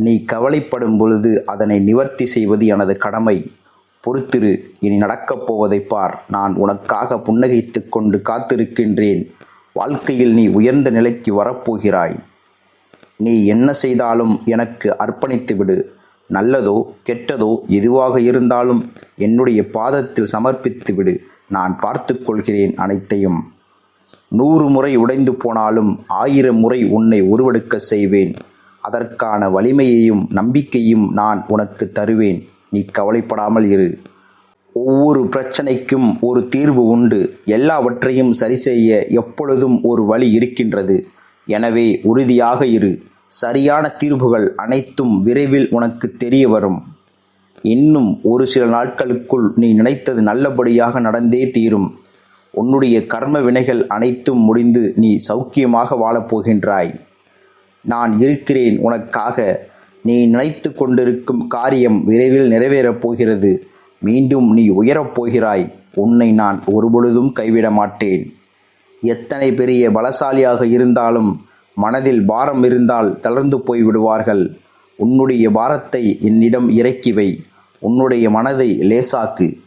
நீ கவலைப்படும் பொழுது அதனை நிவர்த்தி செய்வது எனது கடமை. பொறுத்திரு இனி நடக்கப் போவதைப் பார். நான் உனக்காக புன்னகைத்து கொண்டு காத்திருக்கின்றேன். வாழ்க்கையில் நீ உயர்ந்த நிலைக்கு வரப்போகிறாய். நீ என்ன செய்தாலும் எனக்கு அர்ப்பணித்து விடு. நல்லதோ கெட்டதோ எதுவாக இருந்தாலும் என்னுடைய பாதத்தில் சமர்ப்பித்து விடு. நான் பார்த்து கொள்கிறேன் அனைத்தையும். நூறு முறை உடைந்து போனாலும் ஆயிரம் முறை உன்னை உருவெடுக்க செய்வேன். அதற்கான வலிமையையும் நம்பிக்கையும் நான் உனக்கு தருவேன். நீ கவலைப்படாமல் இரு. ஒவ்வொரு பிரச்சனைக்கும் ஒரு தீர்வு உண்டு. எல்லாவற்றையும் சரி செய்ய எப்பொழுதும் ஒரு வழி இருக்கின்றது. எனவே உறுதியாக இரு. சரியான தீர்வுகள் அனைத்தும் விரைவில் உனக்கு தெரிய வரும். இன்னும் ஒரு சில நாட்களுக்குள் நீ நினைத்தது நல்லபடியாக நடந்தே தீரும். உன்னுடைய கர்ம வினைகள் அனைத்தும் முடிந்து நீ சௌக்கியமாக வாழப்போகின்றாய் நான் இருக்கிறேன். உனக்காக நீ நினைத்து கொண்டிருக்கும் காரியம் விரைவில் நிறைவேறப் போகிறது. மீண்டும் நீ உயரப் போகிறாய். உன்னை நான் ஒருபொழுதும் கைவிட மாட்டேன். எத்தனை பெரிய பலசாலியாக இருந்தாலும் மனதில் பாரம் இருந்தால் தளர்ந்து போய் விடுவார்கள். உன்னுடைய பாரத்தை என்னிடம் இறக்கி வை. உன்னுடைய மனதை லேசாக்கு.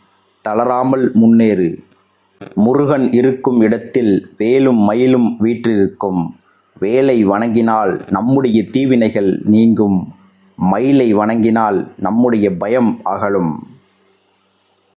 தளராமல் முன்னேறு. முருகன் இருக்கும் இடத்தில் வேலும் மயிலும் வீற்றிருக்கும். வேலை வணங்கினால் நம்முடைய தீவினைகள் நீங்கும். மயிலை வணங்கினால் நம்முடைய பயம் அகலும்.